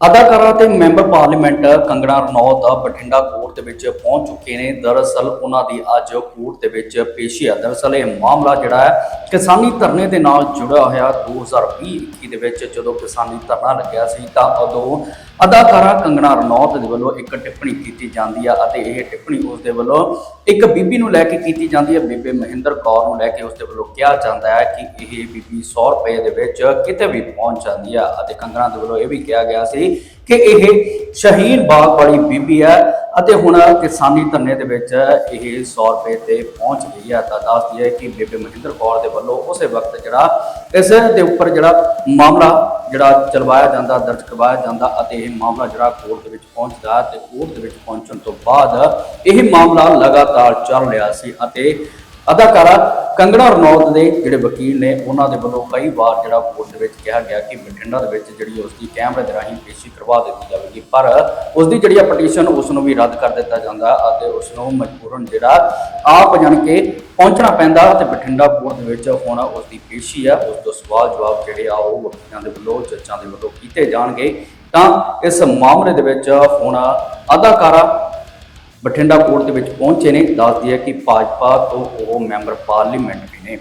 ਅਦਾਕਾਰਾ ਤੇ member parliament Kangana Ranaut Bathinda court ਦੇ ਵਿੱਚ ਪਹੁੰਚ ਚੁੱਕੇ ਨੇ। ਦਰਅਸਲ ਉਹਨਾਂ ਦੀ ਅੱਜ ਕੋਰਟ ਦੇ ਵਿੱਚ ਪੇਸ਼ੀ ਹੈ ਦਰਅਸਲ ਇਹ ਮਾਮਲਾ ਜਿਹੜਾ ਹੈ ਕਿਸਾਨੀ ਧਰਨੇ ਦੇ ਨਾਲ ਜੁੜਿਆ ਹੋਇਆ 2020-21 ਦੇ ਵਿੱਚ ਜਦੋਂ ਕਿਸਾਨੀ ਧਰਨਾ ਲੱਗਿਆ ਸੀ ਤਾਂ ਉਦੋਂ ਅਦਾਕਾਰਾ ਕੰਗਣਾ ਰਣੌਤ ਦੇ ਵੱਲੋਂ ਇੱਕ ਟਿੱਪਣੀ ਕੀਤੀ ਜਾਂਦੀ ਆ ਅਤੇ ਇਹ ਟਿੱਪਣੀ ਉਸ ਦੇ ਵੱਲੋਂ ਇੱਕ ਬੀਬੀ ਨੂੰ ਲੈ ਕੇ ਕੀਤੀ ਜਾਂਦੀ ਹੈ ਬੀਬੇ ਮਹਿੰਦਰ ਕੌਰ ਨੂੰ ਲੈ ਕੇ ਉਸ ਦੇ ਵੱਲੋਂ ਕਿਹਾ ਜਾਂਦਾ ਹੈ ਕਿ ਇਹ ਬੀਬੀ 100 ਰੁਪਏ ਦੇ ਵਿੱਚ ਕਿਤੇ ਵੀ ਪਹੁੰਚ ਜਾਂਦੀ ਆ ਅਤੇ ਕੰਗਣਾ ਦੇ ਵੱਲੋਂ ਇਹ ਵੀ ਕਿਹਾ ਗਿਆ ਸੀ ਕਿ ਇਹ ਸ਼ਹੀਨ ਬਾਗ ਵਾਲੀ ਬੀਬੀ ਹੈ ਅਤੇ ਹੁਣ ਕਿਸਾਨੀ ਧਰਨੇ ਦੇ ਵਿੱਚ ਇਹ 100 ਰੁਪਏ ਤੇ ਪਹੁੰਚ ਗਈ ਹੈ। ਤਾਂ ਦੱਸਦੀ ਹੈ ਕਿ ਬੀਬੀ ਮਹਿੰਦਰ ਕੌਰ ਦੇ ਵੱਲੋਂ ਉਸੇ ਵਕਤ ਜਿਹੜਾ ਇਸ ਦੇ ਉੱਪਰ ਜਿਹੜਾ ਮਾਮਲਾ ਜਿਹੜਾ ਚਲਵਾਇਆ ਜਾਂਦਾ, ਦਰਜ ਕਰਵਾਇਆ ਜਾਂਦਾ ਅਤੇ ਇਹ ਮਾਮਲਾ ਜਿਹੜਾ ਕੋਰਟ ਦੇ ਵਿੱਚ ਪਹੁੰਚਦਾ ਤੇ ਕੋਰਟ ਦੇ ਵਿੱਚ ਪਹੁੰਚਣ ਤੋਂ ਬਾਅਦ ਇਹ ਮਾਮਲਾ ਲਗਾਤਾਰ ਚੱਲ ਰਿਹਾ ਸੀ ਅਤੇ ਅਦਾਕਾਰਾ ਕੰਗਣਾ ਰਣੌਤ ਦੇ ਜਿਹੜੇ ਵਕੀਲ ਨੇ, ਉਹਨਾਂ ਦੇ ਵੱਲੋਂ ਕਈ ਵਾਰ ਜਿਹੜਾ ਕੋਰਟ ਦੇ ਵਿੱਚ ਕਿਹਾ ਗਿਆ ਕਿ ਬਠਿੰਡਾ ਦੇ ਵਿੱਚ ਜਿਹੜੀ ਉਸ ਦੀ ਕੈਮਰੇ ਦੇ ਰਾਹੀਂ ਪੇਸ਼ੀ ਕਰਵਾ ਦਿੱਤੀ ਜਾਵੇਗੀ, ਪਰ ਉਸ ਦੀ ਜਿਹੜੀ ਪਟੀਸ਼ਨ ਉਸ ਨੂੰ ਵੀ ਰੱਦ ਕਰ ਦਿੱਤਾ ਜਾਂਦਾ ਅਤੇ ਉਸ ਨੂੰ ਮਜਬੂਰਨ ਜਿਹੜਾ ਆਪ ਜਾਣ ਕੇ ਪਹੁੰਚਣਾ ਪੈਂਦਾ ਤੇ ਬਠਿੰਡਾ ਕੋਰਟ ਦੇ ਵਿੱਚ ਹੁਣ ਉਸ ਦੀ ਪੇਸ਼ੀ ਆ, ਉਸ ਤੋਂ ਸਵਾਲ ਜਵਾਬ ਜਿਹੜੇ ਆ ਉਹ ਵਕੀਲਾਂ ਦੇ ਵੱਲੋਂ, ਜੱਜਾਂ ਦੇ ਵੱਲੋਂ ਕੀਤੇ ਜਾਣਗੇ। ਤਾਂ ਇਸ ਮਾਮਲੇ ਦੇ ਵਿੱਚ ਹੁਣ ਅਦਾਕਾਰਾ ਬਠਿੰਡਾ ਕੋਰਟ ਦੇ ਵਿੱਚ ਪਹੁੰਚੇ ਨੇ। ਦੱਸਦੀ ਹੈ ਕਿ ਭਾਜਪਾ ਤੋਂ ਉਹ ਮੈਂਬਰ ਪਾਰਲੀਮੈਂਟ ਵੀ ਨੇ।